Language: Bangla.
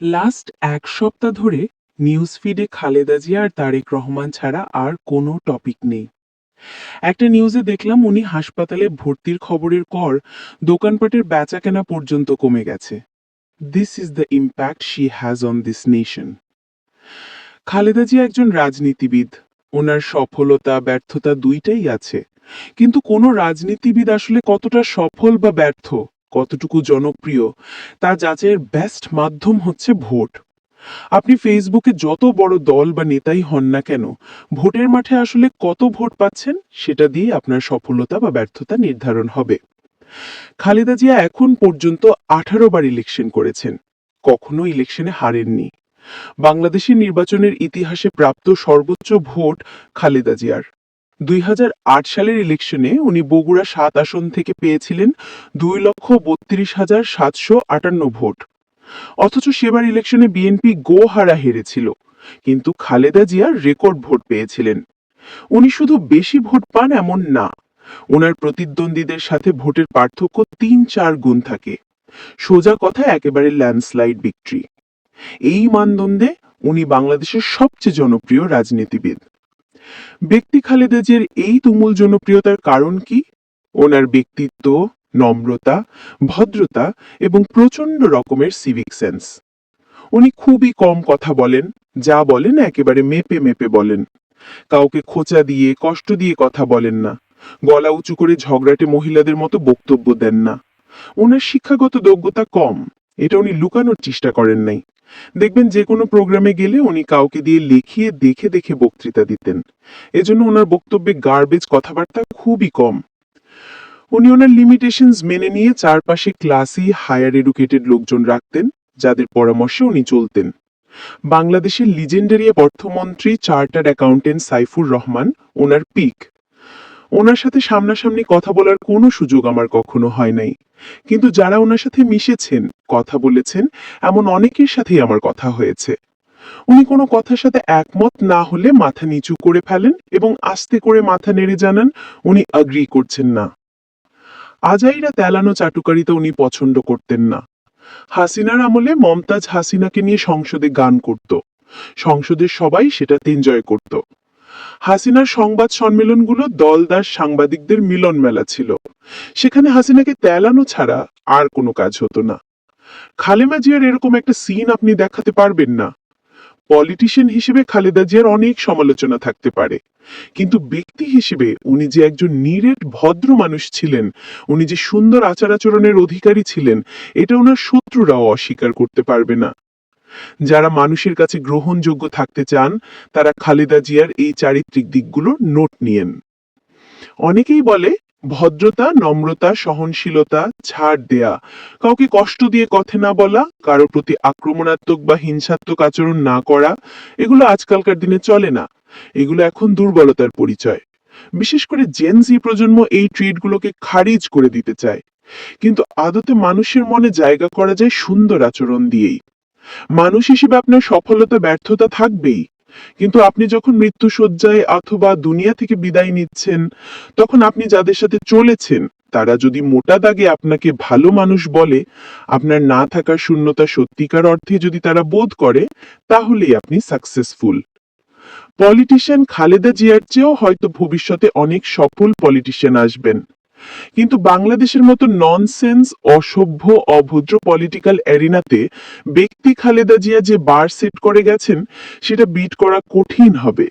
লাস্ট এক সপ্তাহ ধরে নিউজ ফিডে খালেদা জিয়া আর তারেক রহমান ছাড়া আর কোনো টপিক নেই। একটা নিউজে দেখলাম উনি হাসপাতালে ভর্তির খবরের পর দোকানপাটের বেচা কেনা পর্যন্ত কমে গেছে। This is the impact she has on this nation Khaleda Zia একজন রাজনীতিবিদ। ওনার সফলতা, ব্যর্থতা দুইটাই আছে। কিন্তু কোনো রাজনীতিবিদ আসলে কতটা সফল বা ব্যর্থ? কতটুকু জনপ্রিয়, তা যাচাইয়ের বেস্ট মাধ্যম হচ্ছে ভোট। আপনি ফেসবুকে যত বড় দল বা নেতাই হন না কেন, ভোটের মাঠে আসলে কত ভোট পাচ্ছেন সেটা দিয়ে আপনার সফলতা বা ব্যর্থতা নির্ধারণ হবে। খালেদা জিয়া এখন পর্যন্ত আঠারো বার ইলেকশন করেছেন, কখনো ইলেকশনে হারেননি। বাংলাদেশের নির্বাচনের ইতিহাসে প্রাপ্ত সর্বোচ্চ ভোট খালেদা জিয়ার। দুই হাজার আট সালের ইলেকশনে উনি বগুড়া সাত আসন থেকে পেয়েছিলেন দুই লক্ষ বত্রিশ হাজার সাতশো আটান্ন ভোট। অথচ সেবার ইলেকশনে বিএনপি গো হারা হেরেছিল, কিন্তু খালেদা জিয়ার রেকর্ড ভোট পেয়েছিলেন। উনি শুধু বেশি ভোট পান এমন না ওনার প্রতিদ্বন্দ্বীদের সাথে ভোটের পার্থক্য তিন চার গুণ থাকে। সোজা কথা, একেবারে ল্যান্ডস্লাইড বিক্টরি এই মানদণ্ডে উনি বাংলাদেশের সবচেয়ে জনপ্রিয় রাজনীতিবিদ। ব্যক্তি খালেদা জিয়ার এই তুমুল জনপ্রিয়তার কারণ কি? ওনার ব্যক্তিত্ব, নম্রতা, ভদ্রতা এবং প্রচণ্ড রকমের সিভিক সেন্স উনি খুবই কম কথা বলেন, যা বলেন একেবারে মেপে মেপে বলেন। কাউকে খোঁচা দিয়ে, কষ্ট দিয়ে কথা বলেন না। গলা উঁচু করে ঝগড়াটে মহিলাদের মতো বক্তব্য দেন না। ওনার শিক্ষাগত যোগ্যতা কম, এটা উনি লুকানোর চেষ্টা করেন নাই। দেখবেন যে কোনো প্রোগ্রামে গেলে উনি কাউকে দিয়ে লিখিয়ে দেখে দেখে বক্তৃতা দিতেন। এজন্য ওনার বক্তব্যে গার্বেজ কথাবার্তা খুবই কম। উনি ওনার লিমিটেশনস মেনে নিয়ে চারপাশে ক্লাসি হায়ার এডুকেটেড লোকজন রাখতেন, যাদের পরামর্শে উনি চলতেন। বাংলাদেশের লিজেন্ডারি অর্থমন্ত্রী চার্টার্ড অ্যাকাউন্টেন্ট সাইফুর রহমান, ওনার পিক ওনার সাথে সামনাসামনি কথা বলার কোনো সুযোগ আমার কখনো হয় নাই। কিন্তু যারা ওনার সাথে মিশেছেন, কথা বলেছেন, এমন অনেকের সাথেই আমার কথা হয়েছে। উনি কোনো কথার সাথে একমত না হলে মাথা নিচু করে ফেলেন এবং আস্তে করে মাথা নেড়ে জানান, উনি অ্যাগ্রি করছেন না। আজাইরা তেলানো চাটুকারিতা উনি পছন্দ করতেন না। হাসিনার আমলে মমতাজ হাসিনাকে নিয়ে সংসদে গান করত। সংসদের সবাই সেটা এনজয় করত। হাসিনার সংবাদ সম্মেলনগুলো দলদার সাংবাদিকদের মিলন মেলা ছিল। সেখানে হাসিনাকে তেলানো ছাড়া আর কোনো কাজ হতো না। খালেমা জিয়ার এরকম একটা সিন আপনি দেখাতে পারবেন না। পলিটিশিয়ান হিসেবে খালেদা জিয়ার অনেক সমালোচনা থাকতে পারে। কিন্তু ব্যক্তি হিসেবে উনি যে একজন নিরেট, ভদ্র মানুষ ছিলেন, উনি যে সুন্দর আচার আচরণের অধিকারী ছিলেন, এটা ওনার শত্রুরাও অস্বীকার করতে পারবে না। যারা মানুষের কাছে গ্রহণযোগ্য থাকতে চান, তারা খালেদা জিয়ার এই চারিত্রিক দিকগুলো নোট নিয়েন। অনেকেই বলে, ভদ্রতা, নম্রতা, সহনশীলতা, ছাড় দেয়া, কাউকে কষ্ট দিয়ে কথা না বলা, কারও প্রতি আক্রমণাত্মক বা হিংসাত্মক আচরণ না করা, এগুলো আজকালকার দিনে চলে না। এগুলো এখন দুর্বলতার পরিচয়। বিশেষ করে জেনজি প্রজন্ম এই ট্রিটগুলোকে খারিজ করে দিতে চায়। কিন্তু আদতে মানুষের মনে জায়গা করা যায় সুন্দর আচরণ দিয়েই। মানুষ হিসেবে আপনার সফলতা, ব্যর্থতা থাকবেই। কিন্তু আপনি যখন মৃত্যুসজ্জায় অথবা দুনিয়া থেকে বিদায় নিচ্ছেন, তখন আপনি যাদের সাথে চলেছেন, তারা যদি মোটা দাগে আপনাকে ভালো মানুষ বলে, আপনার না থাকার শূন্যতা সত্যিকার অর্থে যদি তারা বোধ করে, তাহলেই আপনি সাকসেসফুল পলিটিশিয়ান খালেদা জিয়ার চেয়েও হয়তো ভবিষ্যতে অনেক সফল পলিটিশিয়ান আসবেন। কিন্তু বাংলাদেশের মতো ননসেন্স অসভ্য, অভদ্র পলিটিক্যাল এরিনাতে ব্যক্তি খালেদা জিয়া যে বার সেট করে গেছেন, সেটা বিট করা কঠিন হবে।